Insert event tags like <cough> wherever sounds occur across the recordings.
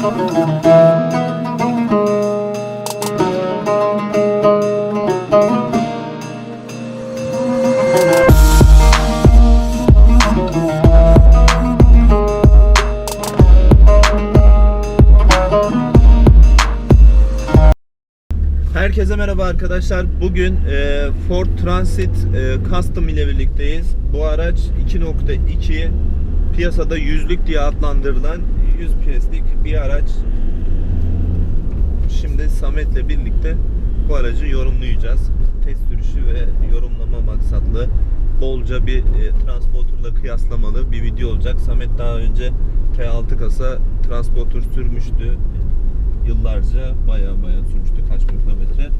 Herkese merhaba arkadaşlar. Bugün e, Ford Transit e, Custom ile birlikteyiz. Bu araç 2.2 piyasada yüzlük diye adlandırılan 100 PS'lik bir araç. Şimdi Samet'le birlikte bu aracı yorumlayacağız. Test sürüşü ve yorumlama maksatlı bolca bir e, transporterla kıyaslamalı bir video olacak. Samet daha önce T6 kasa transporter sürmüştü yıllarca baya baya sürmüştü kaç bin kilometre.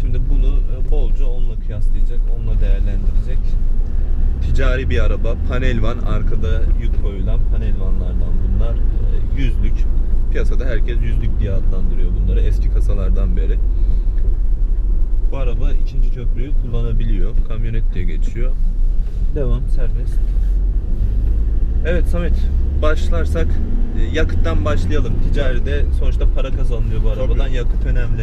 Şimdi bunu e, bolca onunla kıyaslayacak, onunla değerlendirecek. Ticari bir araba, panel van, arkada yük koyulan panel vanlardan bunlar. E, Yüzlük. Piyasada herkes yüzlük diye adlandırıyor bunları eski kasalardan beri. Bu araba ikinci köprüyü kullanabiliyor. Kamyonet diye geçiyor. Devam serbest. Evet Samet, başlarsak e, yakıttan başlayalım. Ticaride sonuçta para kazanılıyor bu arabadan. Tabii. Yakıt önemli.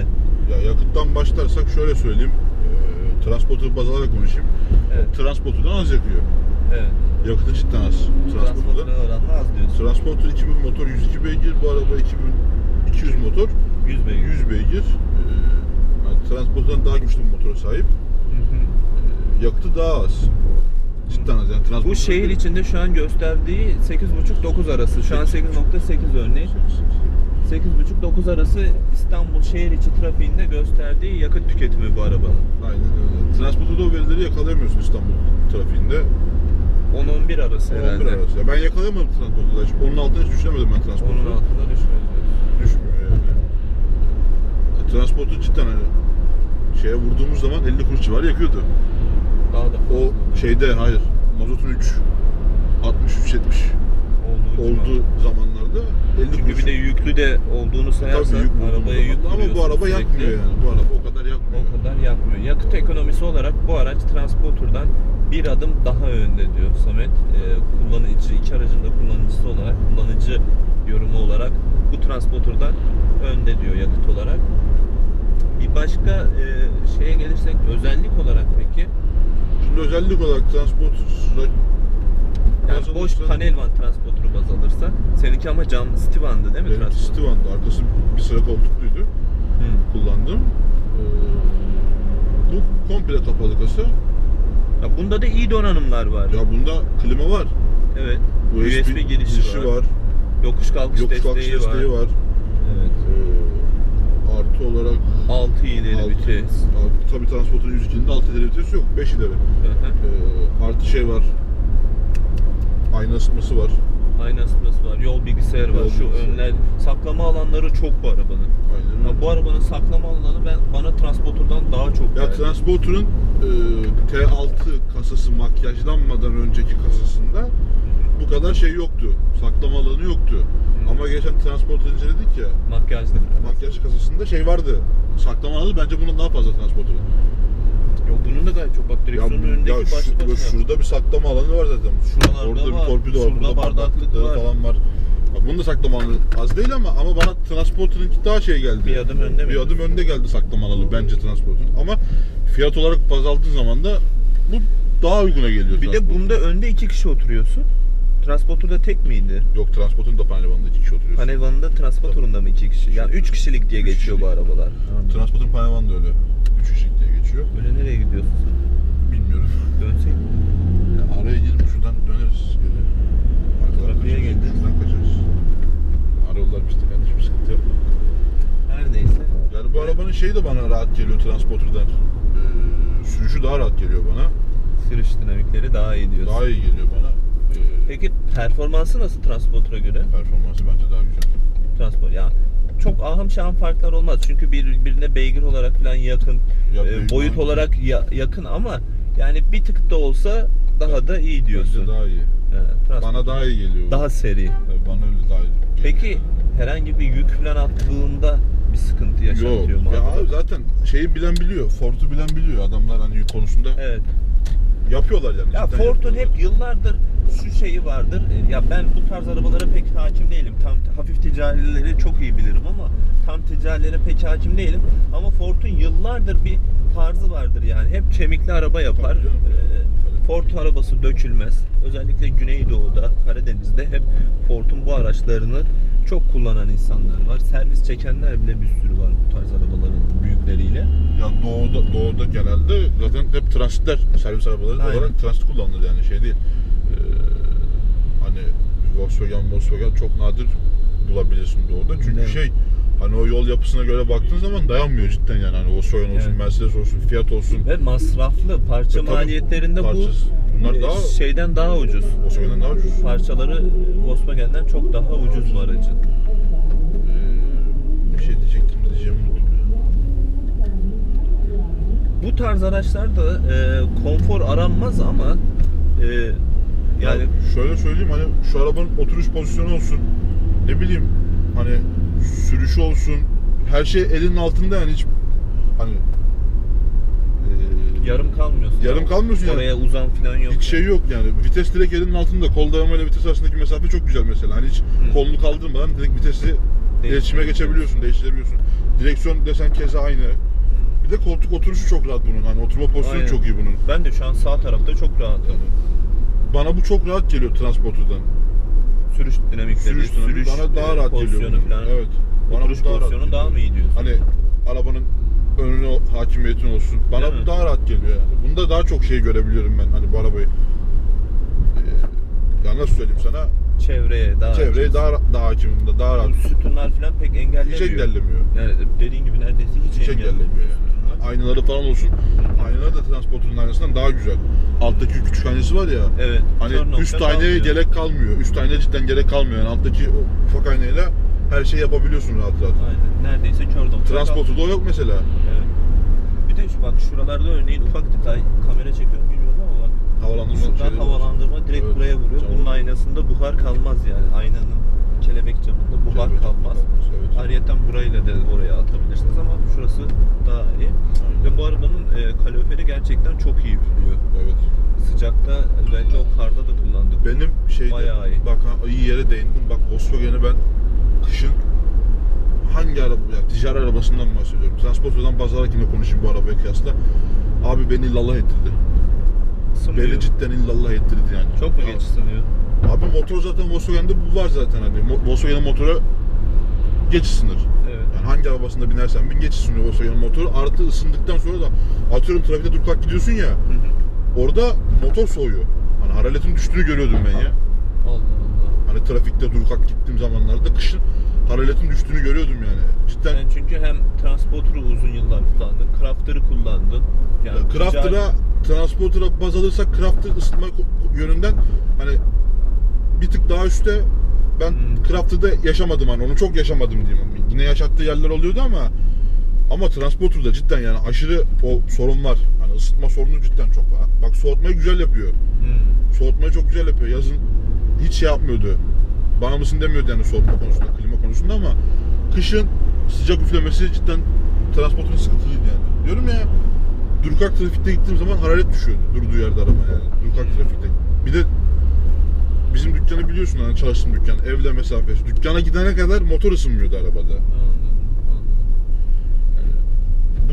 Ya yakıttan başlarsak şöyle söyleyeyim. E, transporter baz alarak konuşayım. Evet. Transporter'dan az yakıyor. Evet. Yakıtı cidden az. Transporter'dan. oranla az diyorsun. Transporter 2000 motor 102 beygir. Bu araba 2200 motor 100 beygir. 100 beygir. E, yani transporter'dan daha güçlü bir motora sahip. Hı hı. E, yakıtı daha az. Cidden az yani. Transporter Bu şehir içinde şu an gösterdiği 8.5-9 arası. Şu an 8.8 örneğin. 8.5-9 arası İstanbul şehir içi trafiğinde gösterdiği yakıt tüketimi bu arabanın. Aynen öyle. Transporter'da o verileri yakalayamıyorsun İstanbul trafiğinde. 10-11 arası 11 herhalde. arası. Ya ben yakalayamadım transporter'da. Hiç Onun altına hiç düşüremedim ben transporter'da. Onun altına düşmedi. düşmüyor yani. E, Transporter cidden hani şeye vurduğumuz zaman 50 kuruş civarı yakıyordu. Daha da O şeyde hayır. Mazotun 3 63 70 olduğu olduğu zamanlarda 50 Çünkü kuruş. bir de yüklü de olduğunu sayarsan Tabii yük arabaya yük. Ama bu araba sürekli. yakmıyor yani. Bu araba o kadar yakmıyor. O kadar yakmıyor. Yakıt ekonomisi olarak bu araç Transporter'dan bir adım daha önde diyor Samet. Ee, kullanıcı, iki aracın da kullanıcısı olarak, kullanıcı yorumu olarak bu Transporter'dan önde diyor yakıt olarak. Bir başka e, şeye gelirsek özellik olarak peki Şimdi özellik olarak transporter yani boş panel van transporter'ı baz alırsak seninki ama cam Stivan'dı değil mi? Benimki? Stivan'dı. Arkası bir sıra koltukluydu. Hı. Kullandım. Ee, bu komple kapalı kasa. Ya bunda da iyi donanımlar var. Ya bunda klima var. Evet. USB, USB, girişi, var. var. Yokuş kalkış Yokuş desteği, kalkış desteği var. var. Evet. Ee, artı olarak 6 ileri altı- vites. Tabii transporterın 102'inde 6 ileri vites yok. 5 ileri. Hı hı. Ee, artı şey var. Ayna ısıtması var. Ayna ısıtması var, yol bilgisayarı var. Yol Şu bilgisayarı. önler saklama alanları çok bu arabanın. Aynen Ya bu arabanın saklama alanı ben bana transporterdan daha çok Ya geldi. Transporter'ın e, T6 kasası makyajlanmadan önceki kasasında bu kadar şey yoktu. Saklama alanı yoktu. Ama geçen Transporter inceledik ya. Makyajlı. Makyaj kasasında şey vardı. Saklama alanı bence bunun daha fazla Transporter'ın. Yok bunun da gayet çok bak Ya, direksiyonun önündeki ya başlı başına. şurada bir saklama alanı var zaten. Şuralarda Orada var, bir torpido var. şurada Burada bardaklık bardaklıkları var. falan var. Ya bunun da saklama alanı az değil ama ama bana Transporter'ınki daha şey geldi. Bir adım önde mi? Bir adım önde geldi saklama alanı bence Transporter'ın. Ama fiyat olarak baz aldığın zaman da bu daha uyguna geliyor. Bir de bunda önde iki kişi oturuyorsun. Transporterda tek miydi? Yok Transporter'ın da panel vanında iki kişi oturuyorsun. Panel vanında transporterunda mı iki kişi? Yani üç kişilik diye Üç geçiyor bu kişilik. arabalar. Transporter'ın panel vanında öyle. Üç kişilik diye geçiyor. Böyle nereye gidiyorsun sen? Bilmiyorum. Dönseydin. Ya araya girip şuradan döneriz geri. Arkadan Trafiğe kaçarız, geldi. Şuradan kaçarız. Ara yollar işte kardeşim sıkıntı yok. Her neyse. Yani bu arabanın şeyi de bana rahat geliyor Transporter'dan. Ee, sürüşü daha rahat geliyor bana. Sürüş dinamikleri daha iyi diyorsun. Daha iyi geliyor bana. Peki performansı nasıl transporter'a göre? performansı bence daha güzel. Transport ya çok ahım şahım farklar olmaz. Çünkü birbirine beygir olarak falan yakın, Ya e, beygir boyut olarak- olarak ya- yakın ama yani bir tık da olsa daha da iyi diyorsun. Bence daha iyi. He, Bana daha iyi geliyor. daha seri. Evet, bana öyle daha iyi geliyor. Peki herhangi bir yük falan attığında bir sıkıntı yaşatıyor Yok. mu? Ya abi zaten şeyi bilen biliyor. Ford'u bilen biliyor. Adamlar hani yük konusunda Evet. yapıyorlar yani. Ya cidden Ford'un yapıyorlar. hep yıllardır şu şeyi vardır. e, Ya ben bu tarz arabalara pek hakim değilim. Tam hafif ticarileri çok iyi bilirim ama tam ticarilere pek hakim değilim. Ama Ford'un yıllardır bir tarzı vardır yani. Hep kemikli araba yapar. Ee, Ford arabası dökülmez. Özellikle Güneydoğu'da, Karadeniz'de hep Ford'un bu araçlarını çok kullanan insanlar var. Servis çekenler bile bir sürü var bu tarz arabaların büyükleriyle. Ya doğuda, doğuda genelde zaten hep transitler, servis arabaları Aynen. olarak transit kullanılır yani şey değil. Ee, hani Volkswagen, Volkswagen çok nadir bulabilirsin doğuda. Çünkü Evet. şey hani o yol yapısına göre baktığın zaman dayanmıyor cidden yani. Hani Volkswagen olsun, Evet. Mercedes olsun, Fiat olsun. Ve masraflı parça E, tabii, maliyetlerinde parçası. bu Bunlar e, daha- şeyden daha ucuz. Volkswagen'den daha ucuz. Parçaları Volkswagen'den çok daha ucuz bu aracın. Ee, bir şey diyecektim diyeceğimi unuttum ya. Bu tarz araçlarda e, konfor aranmaz ama e, yani Ya şöyle söyleyeyim hani şu arabanın oturuş pozisyonu olsun. Ne bileyim hani sürüşü olsun. Her şey elinin altında yani hiç hani yarım kalmıyorsun. Yarım kalmıyorsun yani. Oraya uzan falan yok. hiç şey yok yani. Vites direkt elinin altında. Kol dayamayla vites arasındaki mesafe çok güzel mesela. Hani hiç Hı. kolunu kaldırmadan direkt vitesi iletişime geçebiliyorsun, değiştirebiliyorsun. Direksiyon desen keza aynı. Bir de koltuk oturuşu çok rahat bunun. Hani oturma pozisyonu Aynen. çok iyi bunun. Ben de şu an sağ tarafta çok rahatım. Yani bana bu çok rahat geliyor transporterdan. Sürüş dinamikleri, Sürüş, sürüş, bana daha e, rahat geliyor. pozisyonu bunun. falan. Evet. Bana Oturuş bu daha rahat pozisyonu daha geliyor. mı iyi diyorsun? Hani arabanın önüne hakimiyetin olsun. Bana Değil bu mi? daha rahat geliyor yani. Bunda daha çok şey görebiliyorum ben hani bu arabayı. Ee, ya nasıl söyleyeyim sana? Çevreye daha Çevreye daha daha hakimim daha rahat. Bu sütunlar falan pek engellemiyor. Hiç engellemiyor. Yani dediğin gibi neredeyse hiç, Hiç engellemiyor yani. Aynaları falan olsun. Aynaları da transporterın aynasından daha güzel. Alttaki küçük aynası var ya. Evet. Hani kör nokta üst aynaya kalmıyor. gerek kalmıyor. Üst aynaya cidden gerek kalmıyor. Yani alttaki o ufak aynayla her şeyi yapabiliyorsun rahat rahat. Aynen. Neredeyse kör nokta. Transporterda o yok mesela. Evet. Bir de şu bak şuralarda örneğin ufak detay kamera çekiyor mu bilmiyorum ama bak Havalandırma şuradan şeyleri var. havalandırma direkt Evet, buraya vuruyor. Bunun aynasında buhar kalmaz yani. Aynanın kelebek camında buhar Kelebek kalmaz. Ayrıyeten burayla da oraya atabilirsiniz ama şurası daha iyi. Ve bu arabanın e, kaloriferi gerçekten çok iyi üflüyor. Evet. Sıcakta özellikle o karda da kullandık. Benim şeyde Bayağı iyi. bak ha, iyi yere değindim. Bak Volkswagen'i ben kışın hangi araba ya ticari arabasından bahsediyorum. Transporterdan baz alarak yine konuşayım bu arabaya kıyasla. Abi beni illallah ettirdi. Isınmıyor. Beni cidden illallah ettirdi yani. Çok mu geç ısınıyor? Abi motor zaten Volkswagen'de bu var zaten hani. Volkswagen'in motoru geç ısınır. Evet. Yani hangi arabasında binersen bin geç ısınıyor Volkswagen motoru. Artı ısındıktan sonra da atıyorum trafikte dur kalk gidiyorsun ya. Hı hı. Orada motor soğuyor. Hani hararetin düştüğünü görüyordum ben ya. Allah Allah. Hani trafikte dur kalk gittiğim zamanlarda kışın hararetin düştüğünü görüyordum yani. Cidden Sen çünkü hem transporter'ı uzun yıllar kullandın, Crafter'ı kullandın. Yani Crafter'a, Transporter'a baz alırsak Crafter ısıtma yönünden hani bir tık daha üstte ben Hmm. Yaşamadım hani onu çok yaşamadım diyeyim. Yine yaşattığı yerler oluyordu ama ama Transporter'da cidden yani aşırı o sorun var. Hani ısıtma sorunu cidden çok var. Bak soğutmayı güzel yapıyor. Hmm. Soğutmayı çok güzel yapıyor. Yazın hiç şey yapmıyordu. Bana mısın demiyordu yani soğutma konusunda, klima konusunda ama kışın sıcak üflemesi cidden transportun sıkıntılıydı yani. Diyorum ya Durkak trafikte gittiğim zaman hararet düşüyordu durduğu yerde araba yani. Durkak trafikte. Bir de bizim dükkanı biliyorsun hani çalıştığım dükkan. Evle mesafesi. Dükkana gidene kadar motor ısınmıyordu arabada. Anladım.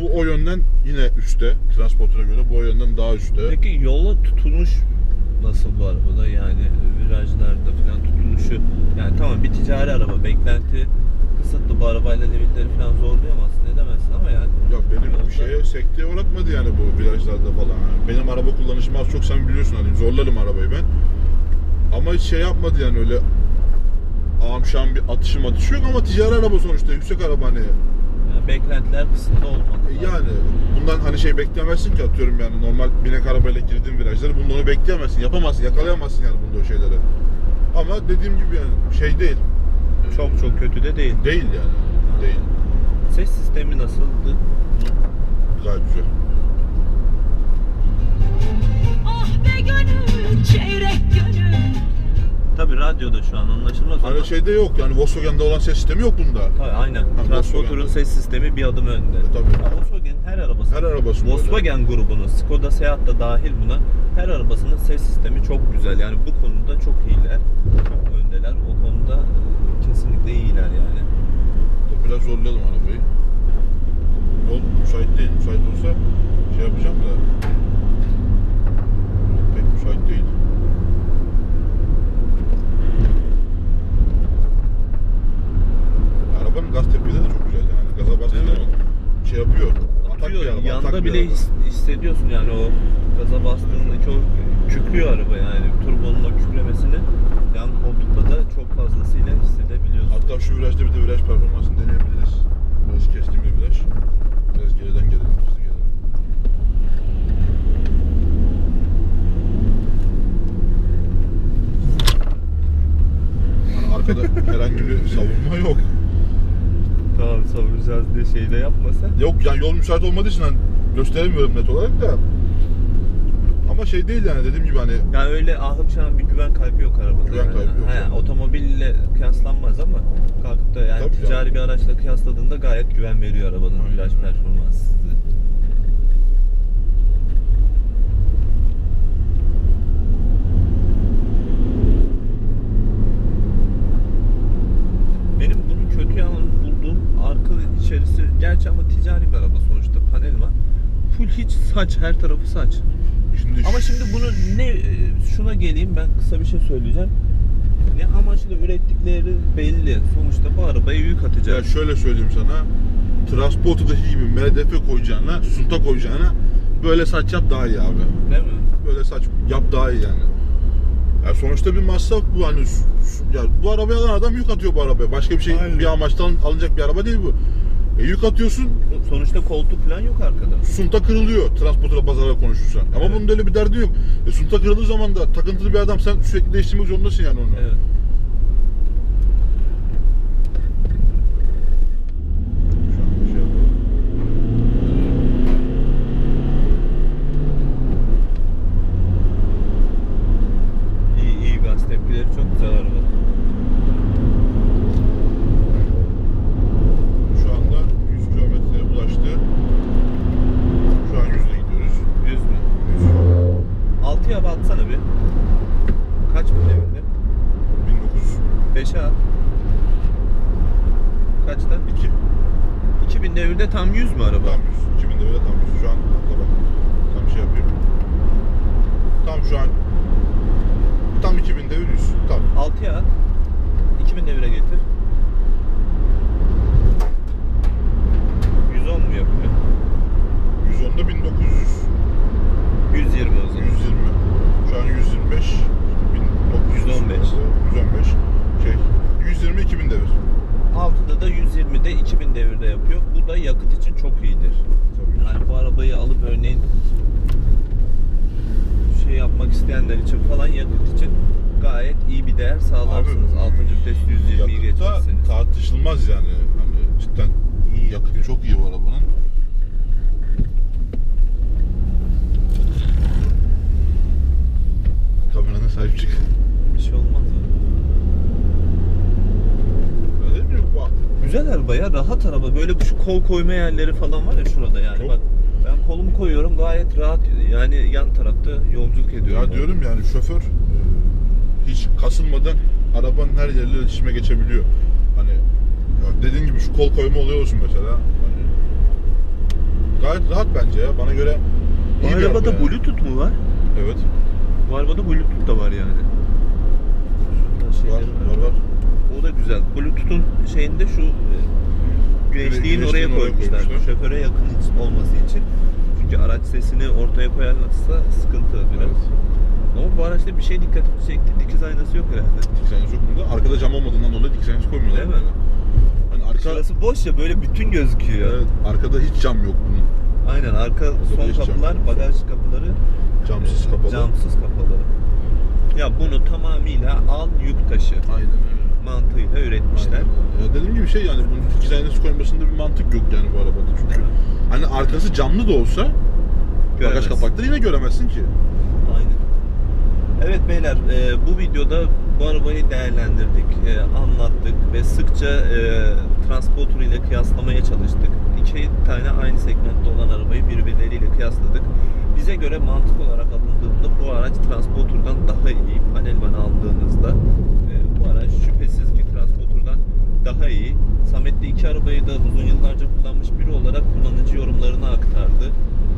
Bu o yönden yine üstte. Transporter'a göre bu o yönden daha üstte. Peki yola tutunuş nasıl bu arabada? Yani virajlarda falan tutunuşu. Yani tamam bir ticari araba, beklenti kısıtlı. Bu arabayla limitleri falan zorlayamazsın, ne demezsin ama yani. Ya benim bir şeye sekteye uğratmadı yani bu virajlarda falan. Yani Benim araba kullanışımı az çok sen biliyorsun hani zorlarım arabayı ben. Ama hiç şey yapmadı yani öyle ağam şam bir atışım atışı yok ama ticari araba sonuçta yüksek araba hani. yani beklentiler kısıtlı olmalı. E Yani bundan hani şey bekleyemezsin ki atıyorum yani normal binek arabayla girdiğin virajları bunda onu bekleyemezsin, yapamazsın, yakalayamazsın yani bunda o şeyleri. Ama dediğim gibi yani şey değil. Çok çok kötü de değil. Değil yani. Değil. Ses sistemi nasıldı? Gayet güzel. Ah be gönül, çeyrek gönül Tabii radyoda şu an anlaşılmaz ama. Hani şeyde yok yani Volkswagen'de olan ses sistemi yok bunda. Tabii aynen. Ha, Transporter'ın Volkswagen'de. ses sistemi bir adım önde. E, tabii. Ya Volkswagen her arabası. Her arabası böyle. Volkswagen grubunun, Skoda Seat da dahil buna her arabasının ses sistemi çok güzel. Yani bu konuda çok iyiler. Çok öndeler. O konuda e, kesinlikle iyiler yani. Biraz zorlayalım arabayı. Yol müsait değil. Müsait olsa şey yapacağım da. Pek müsait değil. Arabanın gaz tepkileri de çok güzel yani. Gaza bastığı zaman şey yapıyor. Atıyor. araba, Yanda bile his- hissediyorsun yani o gaza bastığındaki o kükrüyor araba yani. Turbonun o kükremesini yan koltukta da çok fazlasıyla hissedebiliyorsun. Hatta şu virajda bir de viraj performansını deneyebiliriz. Biraz keskin bir viraj. Biraz geriden gelelim, hızlı gelelim. Yani arkada herhangi bir savunma yok. Tamam savuracağız diye şey de yapmasa. Yok yani yol müsait olmadığı için hani gösteremiyorum net olarak da. Ama şey değil yani dediğim gibi hani Yani öyle ahım şahım bir güven kaybı yok arabada. Güven yani. kaybı yok, He, tabii. otomobille kıyaslanmaz ama kalkıp da yani Tabii ticari canım. bir araçla kıyasladığında gayet güven veriyor arabanın viraj performansı size. Benim bunun kötü yanını bulduğum arka gerçi ama ticari bir araba sonuçta panel var. Full hiç saç her tarafı saç. şimdi Ama şimdi bunu ne e, şuna geleyim ben kısa bir şey söyleyeceğim. Ne amaçla ürettikleri belli. Sonuçta bu arabaya yük ya atacağız. şöyle söyleyeyim sana. Transporter'daki gibi MDF koyacağına, sunta koyacağına böyle saç yap daha iyi abi. Değil mi? böyle saç yap daha iyi yani. Ya sonuçta bir masraf bu hani ya bu arabayı alan adam yük atıyor bu arabaya. Başka bir şey Aynen. bir amaçtan alınacak bir araba değil bu. E, yük atıyorsun, Sonuçta koltuk falan yok arkada. sunta kırılıyor transporterla pazarla konuşursan. Ama Evet. bunun öyle bir derdi yok. E, sunta kırıldığı zaman da takıntılı bir adam sen sürekli değiştirmek zorundasın yani onu. Evet. Şu an bir şey yapalım. İyi iyi gaz tepkileri çok güzel araba. Şu anda 100 kilometreye ulaştı. Şu an 100'le gidiyoruz. 100 mü? 100. 6'ya batsana bir. Kaç bin devirde? 1900. 5'e at. Kaçta? 2. 2000 devirde tam 100 mü araba? Tam 100. 2000 devre tam 100. Şu an hatta bak. Tam şey yapayım. Tam şu an tam 2000 devir 100. Tam. 6'ya at. 2000 devire getir. 110 mu yapıyor? 110'da 1900. 120 o zaman. 120. Şu an 125. 1900. 115. 115. Şey. 120 2000 devir. 6'da da 120'de 2000 devirde yapıyor. Bu da yakıt için çok iyidir. Tabii. Yani bu arabayı alıp örneğin şey yapmak isteyenler için falan yakıt için gayet iyi bir değer sağlarsınız. 6. vites 120'yi yakıtta geçerseniz. tartışılmaz yani. Hani cidden İyi yakıtı yakıyor. çok iyi bu arabanın. Kamerana sahip çık. Bir şey olmaz ya. Öyle mi? Bak. Güzel araba ya, rahat araba. Böyle bu şu kol koyma yerleri falan var ya şurada yani. Çok. Bak ben kolumu koyuyorum gayet rahat. Yani yan tarafta yolculuk ediyorum. Ya diyorum yani şoför e, hiç kasılmadan arabanın her yerine iletişime geçebiliyor. Hani dediğin gibi şu kol koyma oluyor olsun mesela. Hani gayet rahat bence ya. Bana göre Bu bir arabada araba yani. bluetooth mu var? Evet. Bu arabada bluetooth da var yani. Şurada Var, şeyleri var var. O da güzel. Bluetooth'un şeyinde şu e, güneşliğin oraya koymuşlar. Şoföre yakın olması için. Çünkü araç sesini ortaya koyarlarsa sıkıntı biraz. Evet. Ama bu araçta bir şey dikkatimi çekti. Dikiz aynası yok herhalde. Dikiz aynası yok bunda. Arkada cam olmadığından dolayı dikiz aynası koymuyorlar. Değil mi? Hani arka, Şurası boş ya böyle bütün gözüküyor. evet, arkada hiç cam yok bunun. Aynen arka son hiç cam kapılar, yok. bagaj kapıları Camsız e, kapalı. Camsız kapalı. Ya bunu tamamıyla al yük taşı Aynen öyle. Mantığıyla üretmişler. Aynen. Ya dediğim gibi şey yani bunun dikiz aynası koymasında bir mantık yok yani bu arabada çünkü. Mi? Hani arkası camlı da olsa bagaj kapakları yine göremezsin ki. Aynen. Evet beyler e, bu videoda Bu arabayı değerlendirdik, e, anlattık ve sıkça e, Transporter ile kıyaslamaya çalıştık. İki tane aynı segmentte olan arabayı birbirleriyle kıyasladık. Bize göre mantık olarak alındığında bu araç Transporter'dan daha iyi. Panel van aldığınızda bu araç şüphesiz ki Transporter'dan daha iyi. Samet de iki arabayı da uzun yıllarca kullanmış biri olarak kullanıcı yorumlarını aktardı.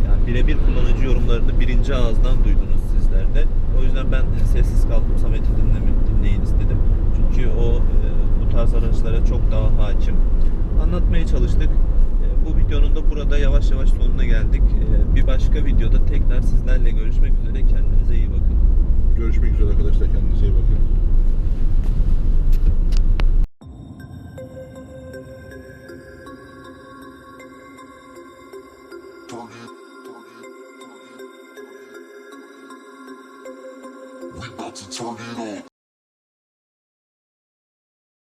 Yani birebir kullanıcı yorumlarını birinci ağızdan duydunuz sizler de. O yüzden ben <laughs> sessiz kaldım Samet'i dinleyin istedim. Çünkü o e, bu tarz araçlara çok daha hakim. Anlatmaya çalıştık. E, bu videonun da burada yavaş yavaş sonuna geldik. E, bir başka videoda tekrar sizlerle görüşmek üzere. Kendinize iyi bakın. Görüşmek üzere arkadaşlar. Kendinize iyi bakın.